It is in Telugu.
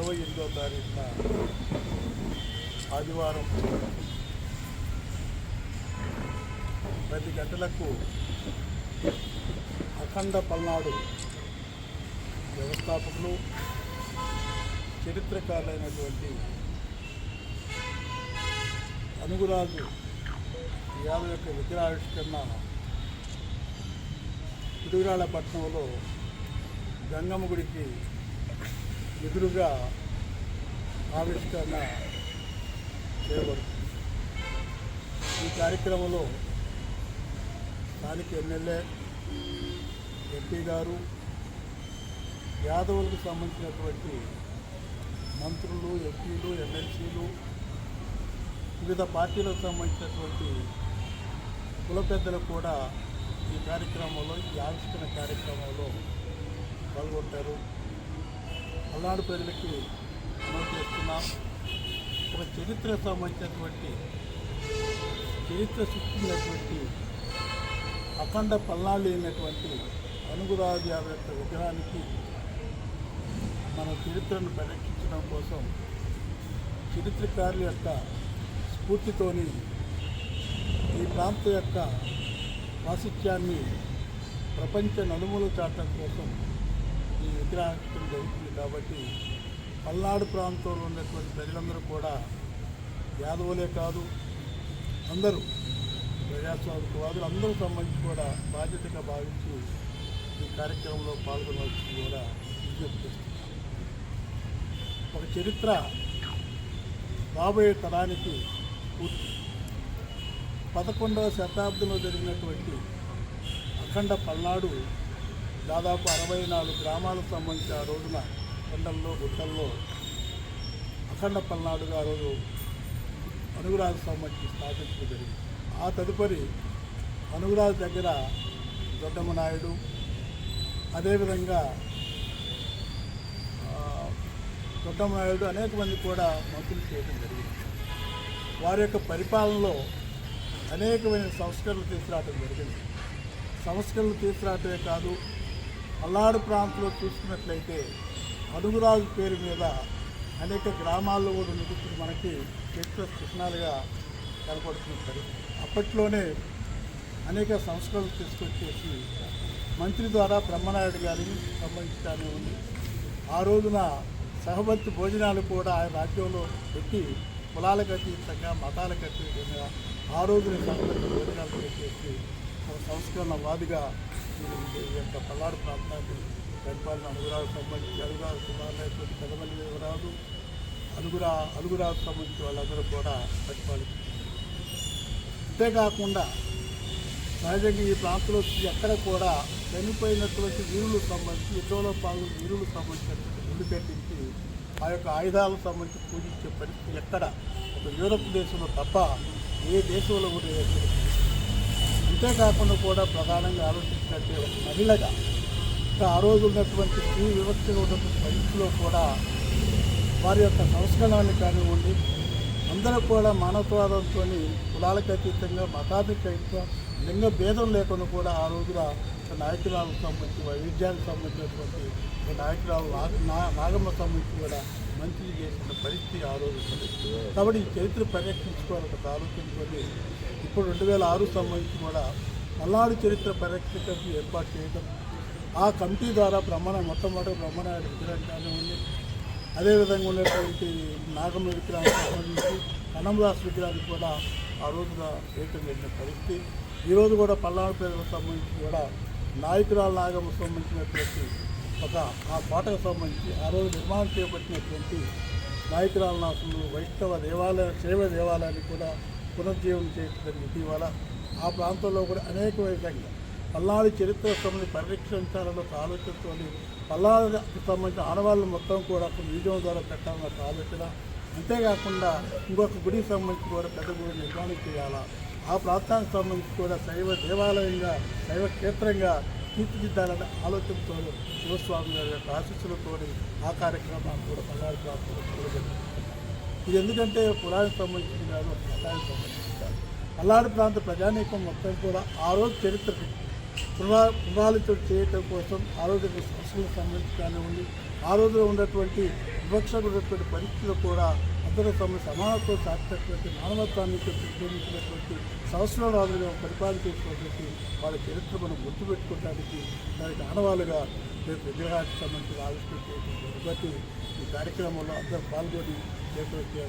ఇరవై ఎనిమిదో తారీఖున ఆదివారం పది గంటలకు అఖండ పల్నాడు వ్యవస్థాపకులు చరిత్రకారులైనటువంటి అనుగురాజు యాదవ్ యొక్క విగ్రహావిష్కరణ పిడుగురాళ్ళపట్నంలో గంగమ్మ గుడికి ఎదురుగా ఆవిష్కరణ చేయబడుతుంది. ఈ కార్యక్రమంలో స్థానిక ఎమ్మెల్యే ఎంపీ గారు యాదవులకు సంబంధించినటువంటి మంత్రులు ఎంపీలు ఎమ్మెల్సీలు వివిధ పార్టీలకు సంబంధించినటువంటి కుల పెద్దలు కూడా ఈ కార్యక్రమంలో ఈ ఆవిష్కరణ కార్యక్రమంలో పాల్గొంటారు. పల్నాడు ప్రజలకి మనం చేస్తున్నాం. ఒక చరిత్రకు సంబంధించినటువంటి చరిత్ర సృష్టించినటువంటి అఖండ పల్నాడు అయినటువంటి అనుగురాజు యాదవ్ యొక్క విగ్రహానికి మన చరిత్రను పరిరక్షించడం కోసం చరిత్రకారుల యొక్క స్ఫూర్తితోని ఈ ప్రాంత యొక్క ప్రాశస్త్యాన్ని ప్రపంచ నలుమూల చాటం కోసం ఈ విగ్రహం జరుగుతుంది కాబట్టి పల్నాడు ప్రాంతంలో ఉన్నటువంటి ప్రజలందరూ కూడా యాదవులే కాదు అందరూ ప్రజాస్వామికవాదులు అందరూ సంబంధించి కూడా బాధ్యతగా భావించి ఈ కార్యక్రమంలో పాల్గొనవలసింది కూడా విజ్ఞప్తి ఒక చరిత్ర రాబోయే తరానికి పూర్తి. పదకొండవ శతాబ్దంలో జరిగినటువంటి అఖండ పల్నాడు దాదాపు అరవై నాలుగు గ్రామాలకు సంబంధించి ఆ రోజున కొండల్లో గుట్టల్లో అఖండ పల్నాడుగా ఆ రోజు అనుగురాజు సంబంధించి స్థాపించడం జరిగింది. ఆ తదుపరి అనుగురాజు దగ్గర దొడ్డమ్మ నాయుడు అదేవిధంగా దొడ్డమ్మ నాయుడు అనేక మంది కూడా మంత్రులు చేయడం జరిగింది. వారి యొక్క పరిపాలనలో అనేకమైన సంస్కరణలు తీసుకురావడం జరిగింది. సంస్కరణలు తీసుకురావటమే కాదు పల్నాడు ప్రాంతంలో చూసుకున్నట్లయితే అడుగురాజు పేరు మీద అనేక గ్రామాల్లో కూడా నిలుపుతున్న మనకి చరిత్ర చిహ్నాలుగా కనపడుతున్న పరిస్థితి. అప్పట్లోనే అనేక సంస్కరణలు తీసుకొచ్చేసి మంత్రి ద్వారా బ్రహ్మనాయుడు గారిని సంబంధించి ఉంది. ఆ రోజున సహబత్తి భోజనాలు కూడా ఆయన రాజ్యంలో పెట్టి కులాలకు అతీతంగా మతాలకు అతీతంగా ఆ రోజున సహబత్తి భోజనాలు పెట్టేసి ఒక సంస్కరణవాదిగా ఈ యొక్క పల్నాడు ప్రాంతాన్ని పరిపాలన అనుగురాకు సంబంధించి అలుగురాజు సుమారైనటువంటి పెదమల్లి వివరాలు అనుగురా అలుగురాకు సంబంధించి వాళ్ళందరూ కూడా పరిపాలించారు అంతేకాకుండా సహజంగా ఈ ప్రాంతంలో ఎక్కడ కూడా చనిపోయినటువంటి వీరులకు సంబంధించి యుద్ధంలో పాల్గొన్న వీరులకు సంబంధించినటువంటి గుళ్ళు పెట్టించి ఆ యొక్క ఆయుధాలకు సంబంధించి పూజించే పరిస్థితి ఎక్కడ? ఒక యూరప్ దేశంలో తప్ప ఏ దేశంలో కూడా అంతేకాకుండా కూడా ప్రధానంగా ఉన్నటువంటి ఒక మహిళగా ఆ రోజు ఉన్నటువంటి స్త్రీ వివక్షగా ఉన్నటువంటి పరిస్థితిలో కూడా వారి యొక్క సంస్కరణాన్ని కానివ్వండి అందరూ కూడా మానవత్వాదంతో కులాలకు అతీతంగా మతానికి లింగ భేదం లేకుండా కూడా ఆ రోజున నాయకురాలకు సంబంధించి వైవిధ్యానికి సంబంధించినటువంటి నాయకురాలు నా- నాగమ్మ సంబంధించి కూడా మంచిది చేసిన పరిస్థితి ఆ రోజు కాబట్టి ఈ చరిత్ర పరిరక్షించుకోవాలని ఒక ఆలోచించుకొని ఇప్పుడు రెండు వేల ఆరు సంబంధించి కూడా పల్నాడు చరిత్ర పరిరక్షణ ఏర్పాటు చేయడం ఆ కమిటీ ద్వారా బ్రహ్మణ మొట్టమొదటి బ్రహ్మనాయుడు విగ్రహం కానివ్వండి అదేవిధంగా ఉన్నటువంటి నాగమ్మ విగ్రహానికి సంబంధించి కనంరాస్ విగ్రహానికి కూడా ఆ రోజున ఏకం జరిగిన పరిస్థితి. ఈరోజు కూడా పల్నాడు ప్రజలకు సంబంధించి కూడా నాయకురాల నాగమ్మ సంబంధించినటువంటి ఒక ఆ కోటకు సంబంధించి ఆ రోజు నిర్మాణం చేపట్టినటువంటి నాయకురాల నాసులు వైష్ణవ దేవాలయ శైవ దేవాలయాన్ని కూడా పునర్జీవనం చేయడం జరిగింది. ఇటీవల ఆ ప్రాంతంలో కూడా అనేక విధంగా పల్నాడు చరిత్ర సంబంధించి పరిరక్షించాలన్న ఒక ఆలోచనతో పల్నాడుకి సంబంధించిన ఆడవాళ్ళు మొత్తం కూడా ఒక మ్యూజియం ద్వారా పెట్టాలన్న ఒక ఆలోచన. అంతేకాకుండా ఇంకొక గుడికి సంబంధించి కూడా పెద్ద గుడి నిర్మాణం చేయాలా? ఆ ప్రాంతానికి సంబంధించి కూడా శైవ దేవాలయంగా శైవ క్షేత్రంగా తీర్చిదిద్దాలనే ఆలోచనతో శివస్వామి గారి యొక్క ఆశీస్సులతో ఆ కార్యక్రమాన్ని కూడా పల్నాడు ప్రాంతంలో ఇది ఎందుకంటే పురాణానికి సంబంధించిన కాదు సంబంధించిన పల్నాడు ప్రాంత ప్రజానీకం మొత్తం కూడా ఆ రోజు చరిత్రకి పునరా పునరాలోచన చేయటం కోసం ఆ రోజు సమస్యలకు సంబంధించి కానివ్వండి ఆ రోజులో ఉన్నటువంటి వివక్షకు ఉన్నటువంటి పరిస్థితులు కూడా అందరూ తమ సమానత్వం సాధించినటువంటి మానవత్వాన్ని ప్రతిబింబించినటువంటి సంవత్సరాలుగా పరిపాలన చేసినటువంటి వాళ్ళ చరిత్ర మనం గుర్తుపెట్టుకోవడానికి దానికి ఆనవాలుగా రేపు విగ్రహానికి సంబంధించి ఆవిష్కరించేటువంటి ఈ కార్యక్రమంలో అందరూ పాల్గొని చేపట్టే